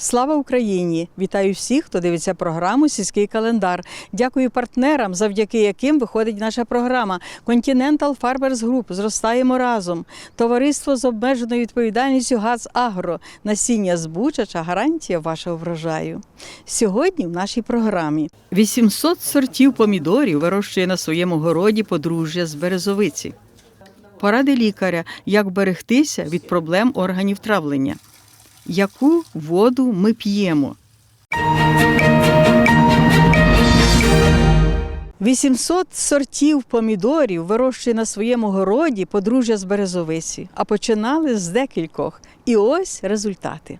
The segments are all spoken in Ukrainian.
Слава Україні! Вітаю всіх, хто дивиться програму Сільський календар. Дякую партнерам, завдяки яким виходить наша програма Continental Farmers Group. Зростаємо разом. Товариство з обмеженою відповідальністю ГАЗ Агро. Насіння збучача гарантія вашого врожаю. Сьогодні в нашій програмі 800 сортів помідорів вирощує на своєму городі подружжя з березовиці. Поради лікаря, як берегтися від проблем органів травлення. Яку воду ми п'ємо? 800 сортів помідорів вирощує на своєму городі подружжя з березовиці, а починали з декількох. І ось результати.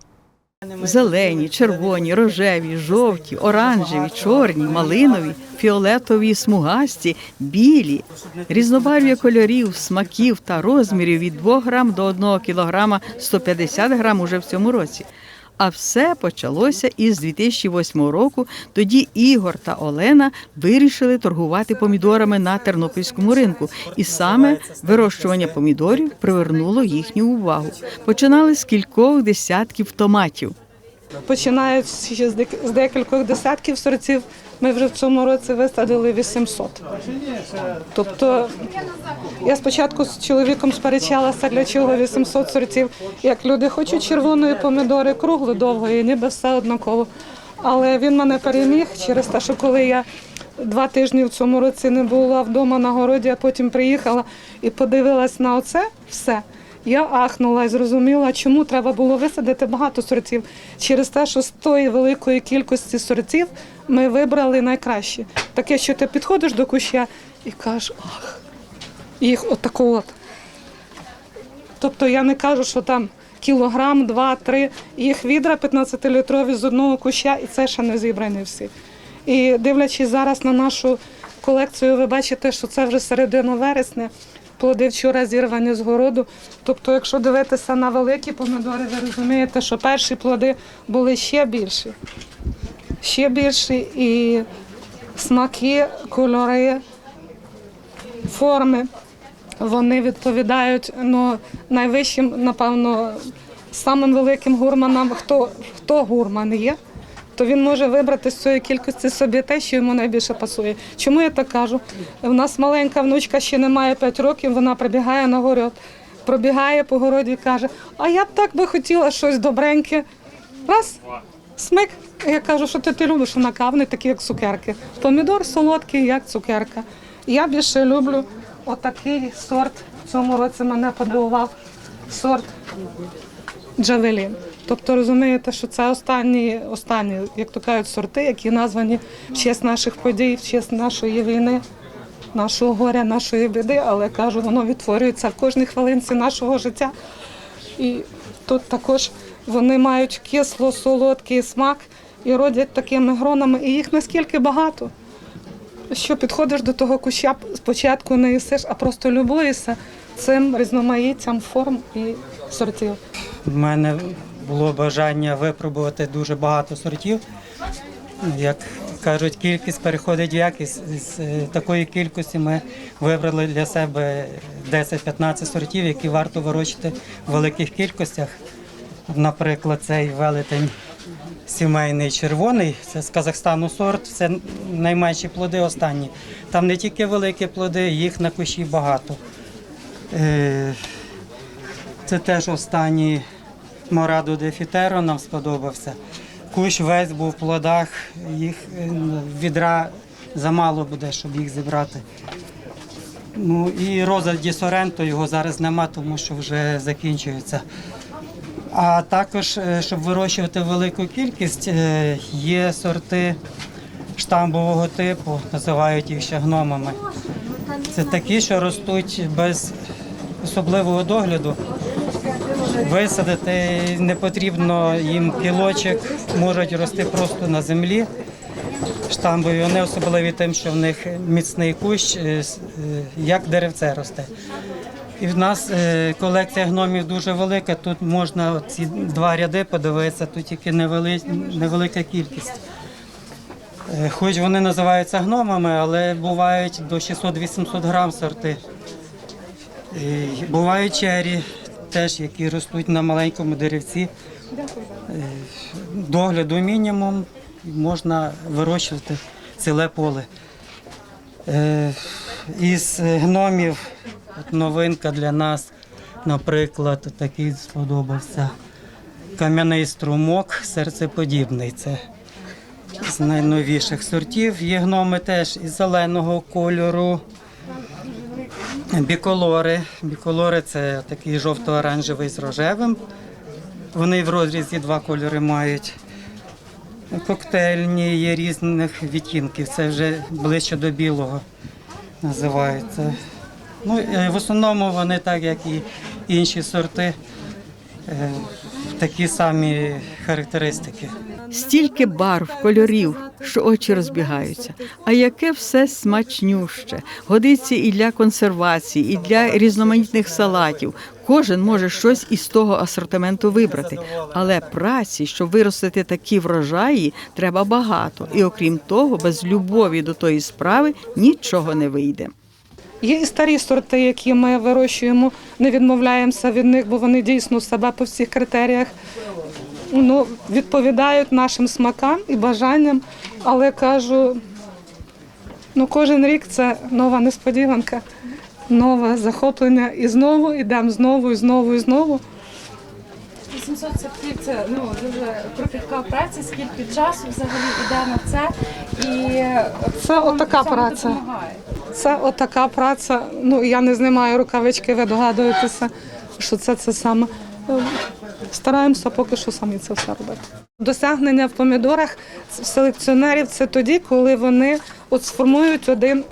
Зелені, червоні, рожеві, жовті, оранжеві, чорні, малинові, фіолетові, смугасті, білі, різнобарв'я кольорів, смаків та розмірів від 2 грам до 1 кілограма 150 грам уже в цьому році. А все почалося із 2008 року. Тоді Ігор та Олена вирішили торгувати помідорами на тернопільському ринку, і саме вирощування помідорів привернуло їхню увагу. Починали з кількох десятків томатів. Починають з дек- з декількох десятків сортів, ми вже в цьому році висадили 800. Тобто я спочатку з чоловіком сперечалася, для чого 800 сортів. Як люди хочуть червоної помідори, круглої, довгої, ніби все однаково. Але він мене переміг через те, що коли я два тижні в цьому році не була вдома на городі, а потім приїхала і подивилась на оце все. Я ахнула і зрозуміла, чому треба було висадити багато сортів. Через те, що з тої великої кількості сортів ми вибрали найкраще. Таке, що ти підходиш до куща і кажеш, ах, їх отако от. Тобто я не кажу, що там кілограм, два, три, їх відра 15-літрові з одного куща, і це ще не зібрані всі. І дивлячись зараз на нашу колекцію, ви бачите, що це вже середина вересня. Плоди вчора зірвані з городу. Тобто, якщо дивитися на великі помідори, ви розумієте, що перші плоди були ще більші. Ще більші і смаки, кольори, форми. Вони відповідають ну, найвищим, напевно, самим великим гурманам. Хто, хто гурман є, то він може вибрати з цієї кількості собі те, що йому найбільше пасує. Чому я так кажу? У нас маленька внучка ще не має 5 років, вона прибігає на город, пробігає по городі і каже: А я б так би хотіла щось добреньке. Раз, смик. Я кажу, що ти, ти любиш вона каже, вони такі, як цукерки. Помідор солодкий, як цукерка. Я більше люблю отакий сорт. В цьому році мене подивував сорт Джавелін. Тобто розумієте, що це останні, останні, як то кажуть, сорти, які названі в честь наших подій, в честь нашої війни, нашого горя, нашої біди, але кажу, воно відтворюється в кожній хвилинці нашого життя. І тут також вони мають кисло-солодкий смак і родять такими гронами, і їх наскільки багато. Що підходиш до того куща, спочатку не їсиш, а просто любуєшся цим різноманіттям форм і сортів. У мене було бажання випробувати дуже багато сортів. Як кажуть, кількість переходить в якість. З е, такої кількості ми вибрали для себе 10-15 сортів, які варто вирощувати в великих кількостях. Наприклад, цей велетень сімейний червоний, це з Казахстану сорт, це найменші плоди останні. Там не тільки великі плоди, їх на кущі багато. Е, Це теж останній Морадо де Фітеро нам сподобався. Кущ весь був в плодах, їх е, відра замало буде, щоб їх зібрати. Ну і Роза Ді Соренто його зараз нема, тому що вже закінчується. А також, е, щоб вирощувати велику кількість, е, є сорти штамбового типу, називають їх ще гномами. Це такі, що ростуть без особливого догляду. Висадити не потрібно їм кілочок, можуть рости просто на землі. Штамбові вони особливі тим, що в них міцний кущ, е, е, як деревце росте. І в нас е, колекція гномів дуже велика. Тут можна ці два ряди подивитися, тут тільки невелика кількість. Хоч вони називаються гномами, але бувають до 600-800 грам сорти. І бувають чері, теж, які ростуть на маленькому деревці. Е, Догляду мінімум, можна вирощувати ціле поле. Е, Із гномів от новинка для нас, наприклад, такий сподобався. Кам'яний струмок, серцеподібний. Це з найновіших сортів. Є гноми теж із зеленого кольору. Біколори. Біколори це такий жовто-оранжевий з рожевим. Вони в розрізі два кольори мають. Коктейльні є різних відтінків. Це вже ближче до білого називається. Ну, е, в основному вони, так як і інші сорти, е, такі самі характеристики. Стільки барв, кольорів, що очі розбігаються. А яке все смачнюще. Годиться і для консервації, і для різноманітних салатів. Кожен може щось із того асортименту вибрати. Але праці, щоб виростити такі врожаї, треба багато. І окрім того, без любові до тої справи нічого не вийде. Є і старі сорти, які ми вирощуємо, не відмовляємося від них, бо вони дійсно себе по всіх критеріях ну, відповідають нашим смакам і бажанням. Але кажу, ну кожен рік це нова несподіванка, нове захоплення. І знову йдемо знову, і знову, і знову. 800 сортів це ну дуже кропітка праця, скільки часу взагалі йде на це, і Це отака праця. допомагає. Це отака праця. Ну я не знімаю рукавички, ви догадуєтеся, що це це саме. Стараємося поки що самі це все робити. Досягнення в помідорах селекціонерів це тоді, коли вони от сформують один,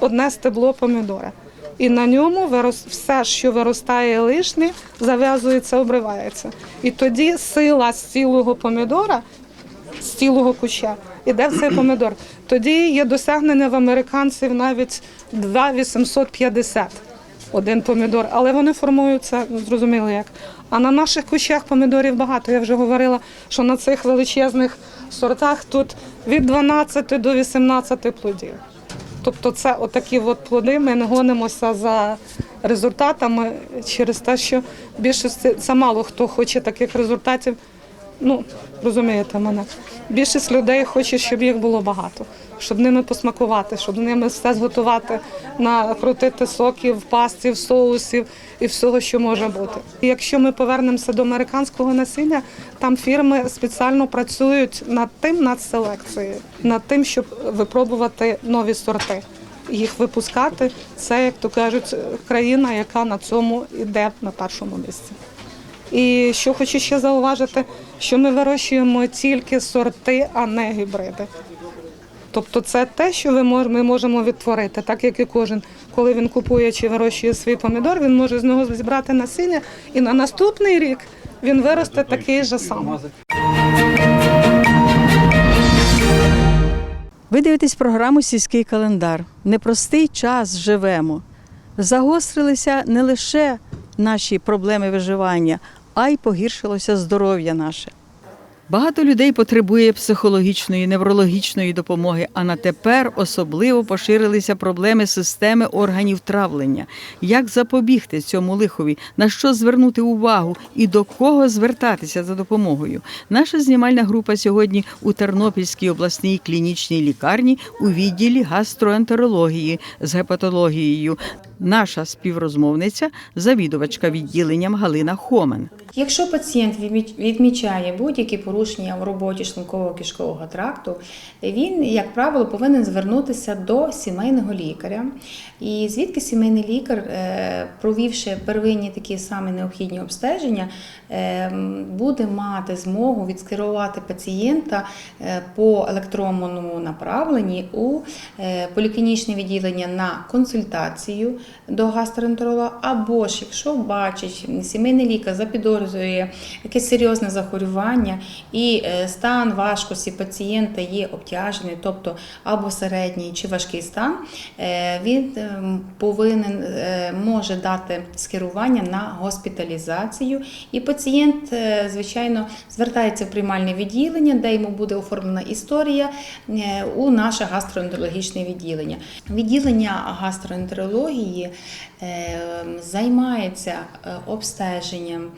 одне стебло помідора. І на ньому все, що виростає лишнє, зав'язується, обривається. І тоді сила з цілого помідора з цілого куща іде в цей помідор. Тоді є досягнення в американців навіть 2,850 один помідор, але вони формуються, ну, зрозуміло як. А на наших кущах помідорів багато. Я вже говорила, що на цих величезних сортах тут від 12 до 18 плодів. Тобто це отакі от плоди, ми не гонимося за результатами через те, що більшості це мало хто хоче таких результатів. Ну, розумієте мене. Більшість людей хоче, щоб їх було багато, щоб ними посмакувати, щоб ними все зготувати, накрутити соків, пастів, соусів і всього, що може бути. І якщо ми повернемося до американського насіння, там фірми спеціально працюють над тим, над селекцією, над тим, щоб випробувати нові сорти. Їх випускати це, як то кажуть, країна, яка на цьому йде на першому місці. І що хочу ще зауважити, що ми вирощуємо тільки сорти, а не гібриди. Тобто це те, що ми можемо відтворити, так як і кожен, коли він купує чи вирощує свій помідор, він може з нього зібрати насіння, і на наступний рік він виросте такий же самий. Ви дивитесь програму Сільський календар. Непростий час живемо. Загострилися не лише наші проблеми виживання, а й погіршилося здоров'я наше. Багато людей потребує психологічної, неврологічної допомоги, а на тепер особливо поширилися проблеми системи органів травлення. Як запобігти цьому лихові, на що звернути увагу і до кого звертатися за допомогою? Наша знімальна група сьогодні у Тернопільській обласній клінічній лікарні у відділі гастроентерології з гепатологією. Наша співрозмовниця, завідувачка відділенням Галина Хомен. Якщо пацієнт відмі- відмічає будь-які порушення в роботі шлунково-кишкового тракту, він, як правило, повинен звернутися до сімейного лікаря. І звідки сімейний лікар, е, провівши первинні такі самі необхідні обстеження, е, буде мати змогу відскерувати пацієнта е, по електронному направленні у поліклінічне відділення на консультацію до гастроентеролога, або ж якщо бачить сімейний лікар запідозрює якесь серйозне захворювання, і е, стан важкості пацієнта є обтяжений, тобто або середній чи важкий стан, е, він е, повинен може дати скерування на госпіталізацію. І пацієнт, звичайно, звертається в приймальне відділення, де йому буде оформлена історія у наше гастроентерологічне відділення. Відділення гастроентерології е, займається е, обстеженням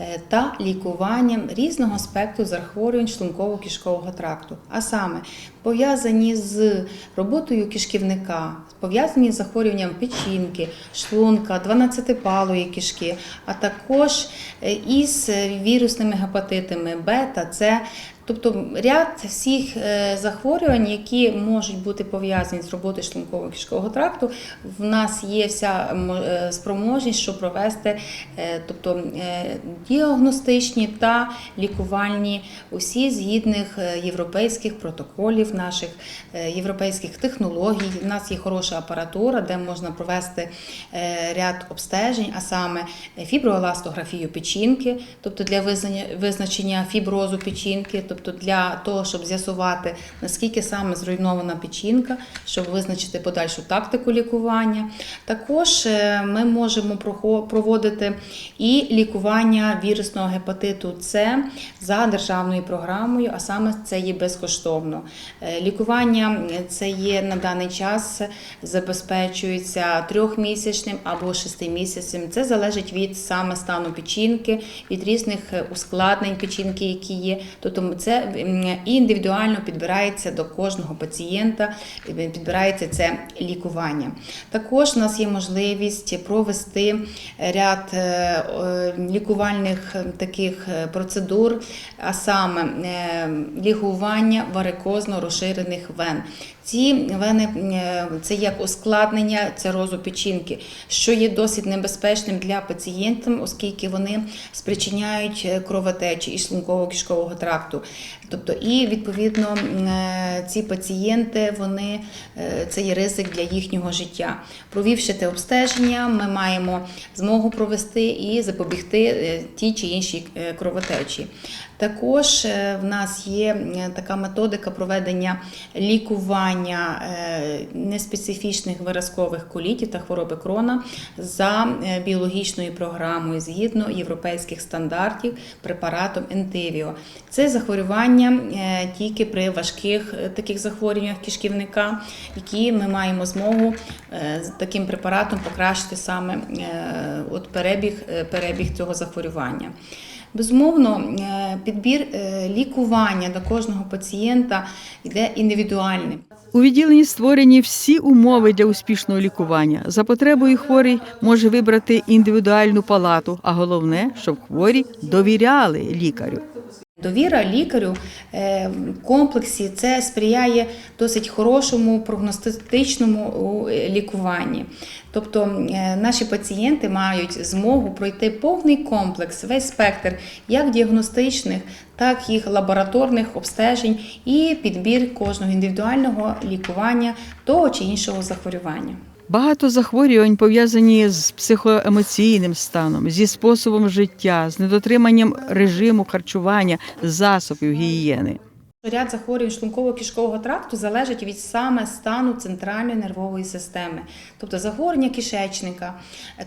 е, та лікуванням різного спектру захворювань шлунково-кишкового тракту, а саме пов'язані з роботою кишківника, пов'язані з захворюванням печінки, шлунка, 12-палої кишки, а також е, із вірусними гепатитами бета, С, Тобто ряд всіх е, захворювань, які можуть бути пов'язані з роботою шлунково-кишкового тракту, в нас є вся е, спроможність, щоб провести е, тобто, е, діагностичні та лікувальні усі згідних е, європейських протоколів, наших е, європейських технологій. У нас є хороша апаратура, де можна провести е, ряд обстежень, а саме фіброеластографію печінки, тобто для визначення, фіброзу печінки, тобто для того, щоб з'ясувати, наскільки саме зруйнована печінка, щоб визначити подальшу тактику лікування. Також е, ми можемо проводити і лікування вірусного гепатиту С за державною програмою, а саме це є безкоштовно. Е, Лікування е, це є на даний час забезпечується трьохмісячним або шестимісячним. Це залежить від саме стану печінки, від різних е, ускладнень печінки, які є. Тобто це індивідуально підбирається до кожного пацієнта, підбирається це лікування. Також у нас є можливість провести ряд лікувальних таких процедур, а саме лікування варикозно розширених вен. Ці вени е, це як ускладнення цирозу печінки, що є досить небезпечним для пацієнтів, оскільки вони спричиняють е, кровотечі і шлунково-кишкового тракту. Тобто, і відповідно е, ці пацієнти вони це є ризик для їхнього життя. Провівши те обстеження, ми маємо змогу провести і запобігти ті чи інші кровотечі. Також в нас є така методика проведення лікування е, неспецифічних виразкових колітів та хвороби крона за е, біологічною програмою згідно європейських стандартів препаратом Ентивіо. Це захворювання е, тільки при важких таких захворюваннях кишківника, які ми маємо змогу з таким препаратом покращити саме от перебіг, перебіг цього захворювання. Безумовно, підбір лікування до кожного пацієнта йде індивідуальним. У відділенні створені всі умови для успішного лікування. За потребою хворий може вибрати індивідуальну палату, а головне, щоб хворі довіряли лікарю. Довіра лікарю е, в комплексі це сприяє досить хорошому прогностичному е, лікуванні. Тобто е, наші пацієнти мають змогу пройти повний комплекс, весь спектр як діагностичних, так і лабораторних обстежень і підбір кожного індивідуального лікування того чи іншого захворювання. Багато захворювань пов'язані з психоемоційним станом, зі способом життя, з недотриманням режиму харчування, засобів гігієни. Ряд захворювань шлунково-кишкового тракту залежить від саме стану центральної нервової системи, тобто захворювання кишечника,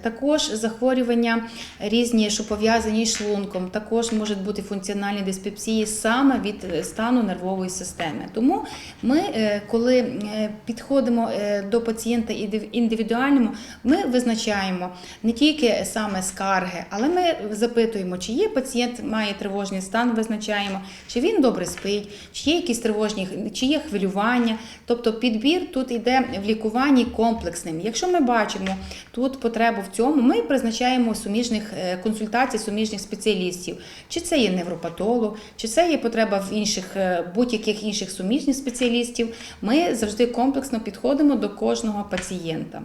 також захворювання різні, що пов'язані з шлунком, також можуть бути функціональні диспепсії саме від е, стану нервової системи. Тому ми, е, коли е, підходимо до пацієнта індив- індивідуальному, ми визначаємо не тільки саме скарги, але ми запитуємо, чи є пацієнт має тривожний стан, визначаємо, чи він добре спить, чи є якісь тривожні, чи є хвилювання. Тобто підбір тут йде в лікуванні комплексним. Якщо ми бачимо тут потребу в цьому, ми призначаємо суміжних е, консультацій, суміжних спеціалістів. Чи це є невропатолог, чи це є потреба в інших е, будь-яких інших суміжних спеціалістів. Ми завжди комплексно підходимо до кожного пацієнта.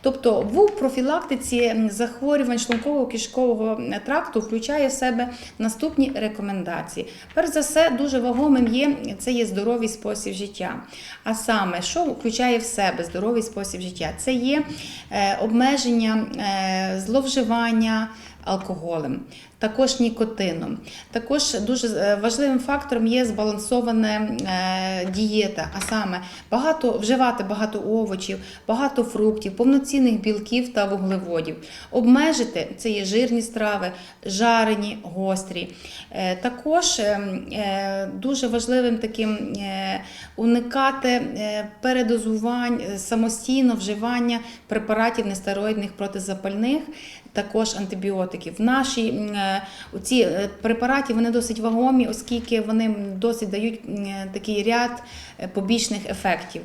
Тобто в профілактиці захворювань шлунково-кишкового тракту включає в себе наступні рекомендації. Перш за все, дуже вагомим є це є здоровий спосіб життя. А саме, що включає в себе здоровий спосіб життя? Це є е, обмеження е, зловживання алкоголем. також нікотином. Також дуже е, важливим фактором є збалансована е, дієта, а саме багато вживати багато овочів, багато фруктів, повноцінних білків та вуглеводів. Обмежити це є жирні страви, жарені, гострі. Е, Також дуже важливим таким уникати передозувань, самостійно вживання препаратів нестероїдних протизапальних, також антибіотиків. Наші е, ці е, препарати вони досить вагомі, оскільки вони досить дають е, такий ряд побічних ефектів.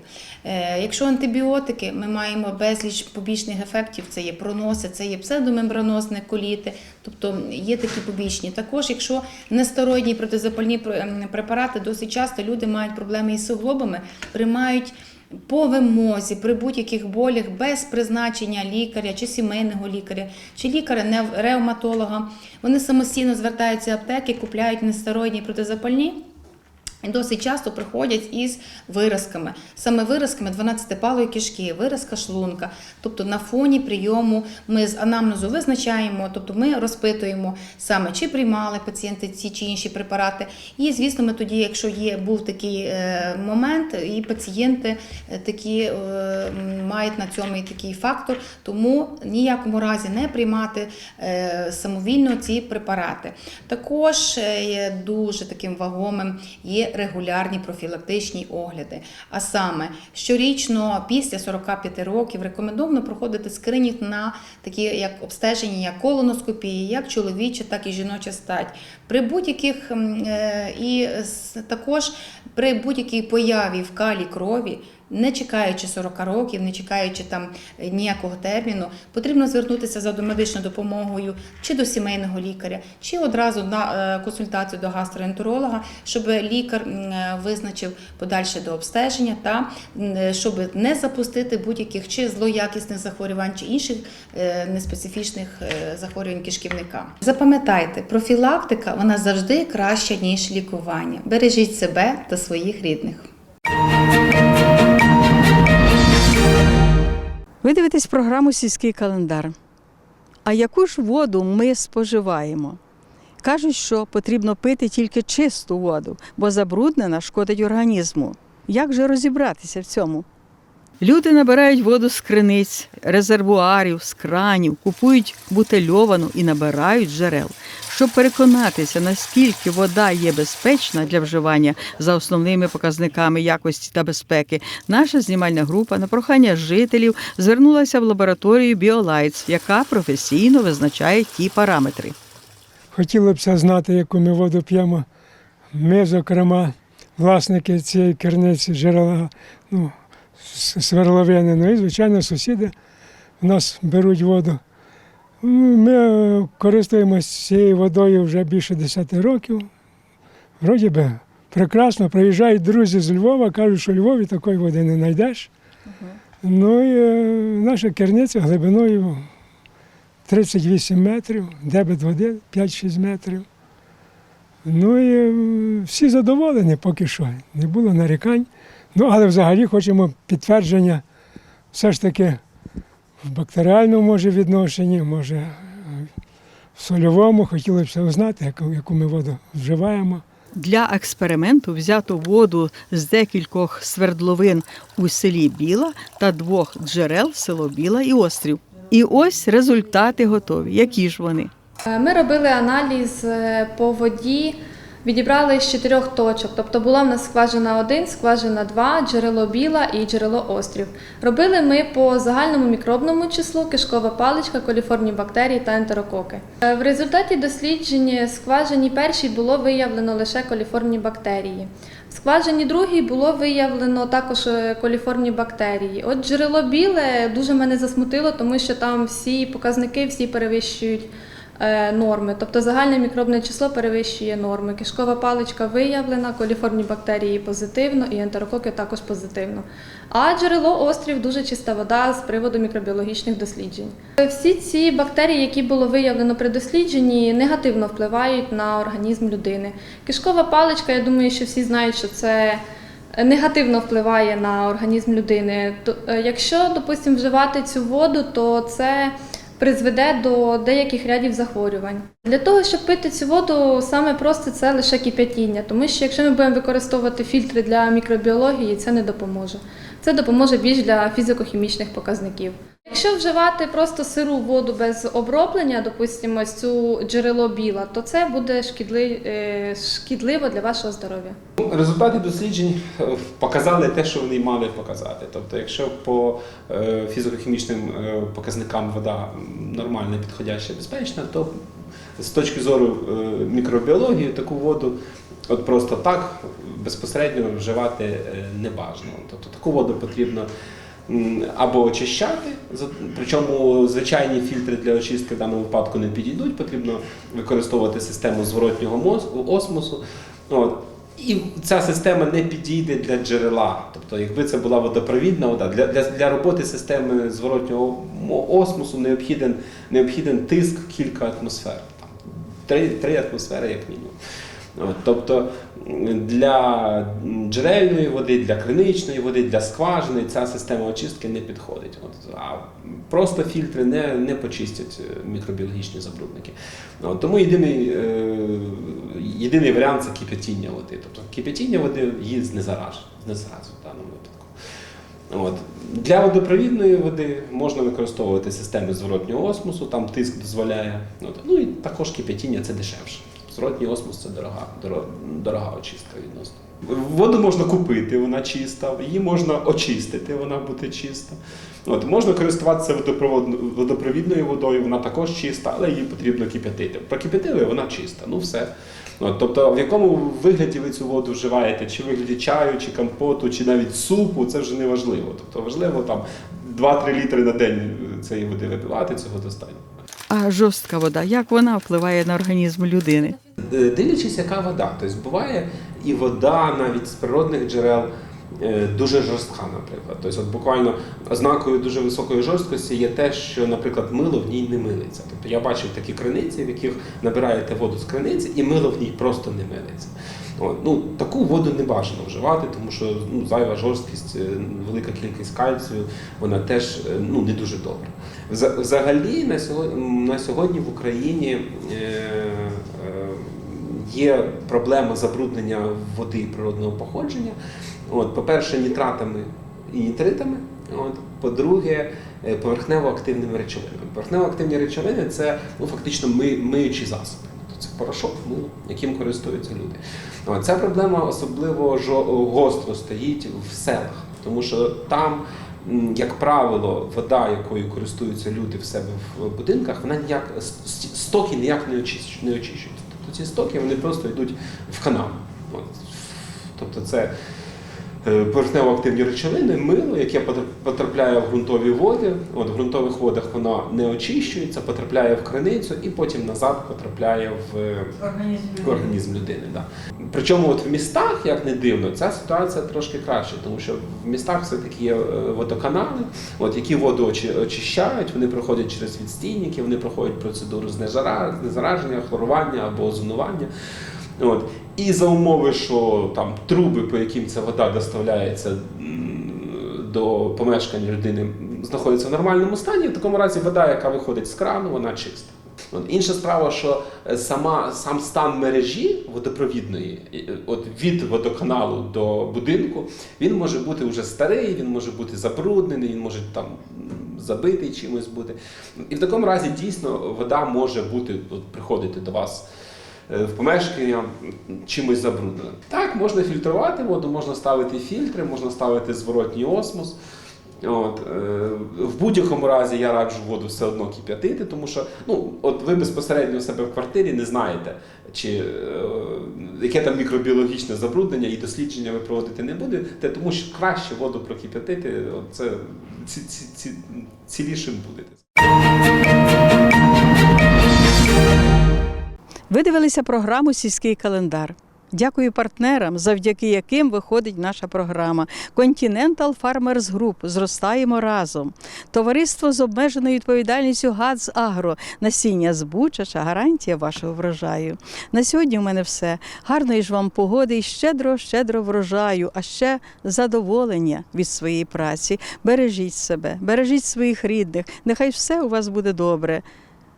Якщо антибіотики, ми маємо безліч побічних ефектів, це є проноси, це є псевдомембранозне коліти, тобто є такі побічні. Також, якщо нестероїдні протизапальні препарати, досить часто люди мають проблеми із суглобами, приймають по вимозі при будь-яких болях без призначення лікаря чи сімейного лікаря, чи лікаря-ревматолога. Вони самостійно звертаються в аптеки, купляють нестероїдні протизапальні. Досить часто приходять із виразками, саме виразками 12-палої кишки, виразка шлунка. Тобто на фоні прийому ми з анамнезу визначаємо, тобто ми розпитуємо саме, чи приймали пацієнти ці чи інші препарати. І, звісно, ми тоді, якщо є був такий е, момент, і пацієнти е, такі е, мають на цьому і такий фактор, тому ніякому разі не приймати самовільно ці препарати. Також дуже таким вагомим є регулярні профілактичні огляди. А саме щорічно після 45 років рекомендовано проходити скринінг на такі як обстеження, як колоноскопії, як чоловіча, так і жіноча стать. При будь-яких е, і також при будь-якій появі в калі крові. Не чекаючи 40 років, не чекаючи там е, ніякого терміну, потрібно звернутися за домедичною допомогою чи до сімейного лікаря, чи одразу на е, консультацію до гастроентеролога, щоб лікар е, визначив подальше до обстеження та щоб не запустити будь-яких чи злоякісних захворювань, чи інших неспецифічних захворювань кишківника. Запам'ятайте, профілактика вона завжди краща ніж лікування. Бережіть себе та своїх рідних. Ви дивитесь програму Сільський календар. А яку ж воду ми споживаємо? Кажуть, що потрібно пити тільки чисту воду, бо забруднена шкодить організму. Як же розібратися в цьому? Люди набирають воду з криниць, резервуарів, з кранів, купують бутильовану і набирають джерел. Щоб переконатися, наскільки вода є безпечна для вживання за основними показниками якості та безпеки, наша знімальна група на прохання жителів звернулася в лабораторію BioLights, яка професійно визначає ті параметри. Хотілося б знати, яку ми воду п'ємо. Ми, зокрема, власники цієї керниці джерела ну, с- свердловини. Ну і, звичайно, сусіди в нас беруть воду. Ну, Ми е, користуємося цією водою вже більше 10 років. Вроді би, прекрасно. Приїжджають друзі з Львова, кажуть, що в Львові такої води не знайдеш. Ну і е, наша керниця глибиною 38 метрів, дебет води 5-6 метрів. Ну і всі задоволені поки що. Не було нарікань. Ну, але взагалі хочемо підтвердження все ж таки в бактеріальному може відношенні, може в сольовому. Хотілося б узнати, яку, яку ми воду вживаємо. Для експерименту взято воду з декількох свердловин у селі Біла та двох джерел село Біла і Острів. І ось результати готові. Які ж вони? Е, Ми робили аналіз е, по воді, відібрали з чотирьох точок. Тобто була в нас скважина 1, скважина 2, джерело біла і джерело острів. Робили ми по загальному мікробному числу, кишкова паличка, коліформні бактерії та ентерококи. Е, В результаті досліджень скважині першій було виявлено лише коліформні бактерії. В скважині другій було виявлено також е, коліформні бактерії. От джерело біле дуже мене засмутило, тому що там всі показники всі перевищують норми. Тобто загальне мікробне число перевищує норми. Кишкова паличка виявлена, коліформні бактерії позитивно і ентерококи також позитивно. А джерело острів дуже чиста вода з приводу мікробіологічних досліджень. Всі ці бактерії, які було виявлено при дослідженні, негативно впливають на організм людини. Кишкова паличка, я думаю, що всі знають, що це негативно впливає на організм людини. Е, Якщо, допустимо, вживати цю воду, то це призведе до деяких рядів захворювань. Для того, щоб пити цю воду, саме просто це лише кип'ятіння, тому що якщо ми будемо використовувати фільтри для мікробіології, це не допоможе. Це допоможе більш для фізико-хімічних показників. Якщо вживати просто сиру воду без оброблення, допустимо, цю джерело біла, то це буде шкідли- е, шкідливо для вашого здоров'я. Результати досліджень е, показали те, що вони мали показати. Тобто, якщо по е, фізико-хімічним показникам вода нормальна, підходяща, безпечна, то з точки зору мікробіології таку воду от просто так безпосередньо вживати не бажано. Тобто таку воду потрібно або очищати, причому звичайні фільтри для очистки в даному випадку не підійдуть, потрібно використовувати систему зворотнього осмосу. От. І ця система не підійде для джерела. Тобто, якби це була водопровідна вода, для, для, для роботи системи зворотнього осмосу необхіден, необхіден тиск кілька атмосфер. Там, три, три атмосфери, як мінімум. От, тобто для джерельної води, для криничної води, для скважини ця система очистки не підходить. От, а просто фільтри не, не почистять е, мікробіологічні забрудники. От, тому єдиний, е, єдиний варіант це кип'ятіння води. Тобто кип'ятіння води її знезараж, знезаразу в даному випадку. От. Для водопровідної води можна використовувати системи зворотнього осмосу, там тиск дозволяє. От. Ну і також кип'ятіння це дешевше. Зворотній осмос це дорога, дорога, дорога очистка відносно. Воду можна купити, вона чиста, її можна очистити, вона буде чиста. От, можна користуватися водопровідною водою, вона також чиста, але її потрібно кип'ятити. Прокип'ятили, вона чиста. Ну все. От, тобто, в якому вигляді ви цю воду вживаєте, чи в вигляді чаю, чи компоту, чи навіть супу, це вже не важливо. Тобто важливо там 2-3 літри на день цієї води випивати, цього достатньо. А жорстка вода, як вона впливає на організм людини? Е, Дивлячись, яка вода. Тобто буває і вода навіть з природних джерел е, дуже жорстка, наприклад. Тобто, от буквально ознакою дуже високої жорсткості є те, що, наприклад, мило в ній не милиться. Тобто я бачив такі криниці, в яких набираєте воду з криниці, і мило в ній просто не милиться. Ну, таку воду не бажано вживати, тому що ну, зайва жорсткість, е, велика кількість кальцію, вона теж е, ну, не дуже добра. Взагалі на сьогодні, на сьогодні в Україні е, є проблема забруднення води природного походження. От, по-перше, нітратами і нітритами. От, по-друге, поверхнево-активними речовинами. Поверхнево-активні речовини це ну, фактично ми, миючі засоби. Це порошок, мило, яким користуються люди. О, ця проблема особливо гостро стоїть в селах, тому що там, як правило, вода, якою користуються люди в себе в будинках, вона ніяк стоки ніяк не очищують. Тобто ці стоки вони просто йдуть в канал. Тобто це поверхнево-активні речовини, мило, яке потрапляє в ґрунтові води. От в ґрунтових водах воно не очищується, потрапляє в криницю і потім назад потрапляє в е, в організм людини. Да. Причому от в містах, як не дивно, ця ситуація трошки краще, тому що в містах все-таки є е, водоканали, от, які воду очищають, вони проходять через відстійники, вони проходять процедуру знезара- знезараження, хлорування або озонування. От. І за умови, що там труби, по яким ця вода доставляється до помешкання людини, знаходяться в нормальному стані, в такому разі вода, яка виходить з крану, вона чиста. От. Інша справа, що е, сама, сам стан мережі водопровідної, е, от від водоканалу до будинку, він може бути вже старий, він може бути забруднений, він може там забитий чимось бути. І в такому разі дійсно вода може бути, от, приходити до вас в помешкання чимось забруднена. Так, можна фільтрувати воду, можна ставити фільтри, можна ставити зворотній осмос. От, е, в будь-якому разі я раджу воду все одно кип'ятити, тому що ну, от ви безпосередньо у себе в квартирі не знаєте, чи, е, яке там мікробіологічне забруднення і дослідження ви проводити не будете, тому що краще воду прокип'ятити, це ці, ці, ці, цілішим будете. Ви дивилися програму Сільський календар. Дякую партнерам, завдяки яким виходить наша програма. Continental Farmers Group. Зростаємо разом. Товариство з обмеженою відповідальністю ГАЦ Агро. Насіння збучача, гарантія вашого врожаю. На сьогодні у мене все. Гарної ж вам погоди і щедро, щедро врожаю, а ще задоволення від своєї праці. Бережіть себе, бережіть своїх рідних. Нехай все у вас буде добре.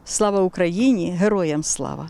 Слава Україні! Героям слава!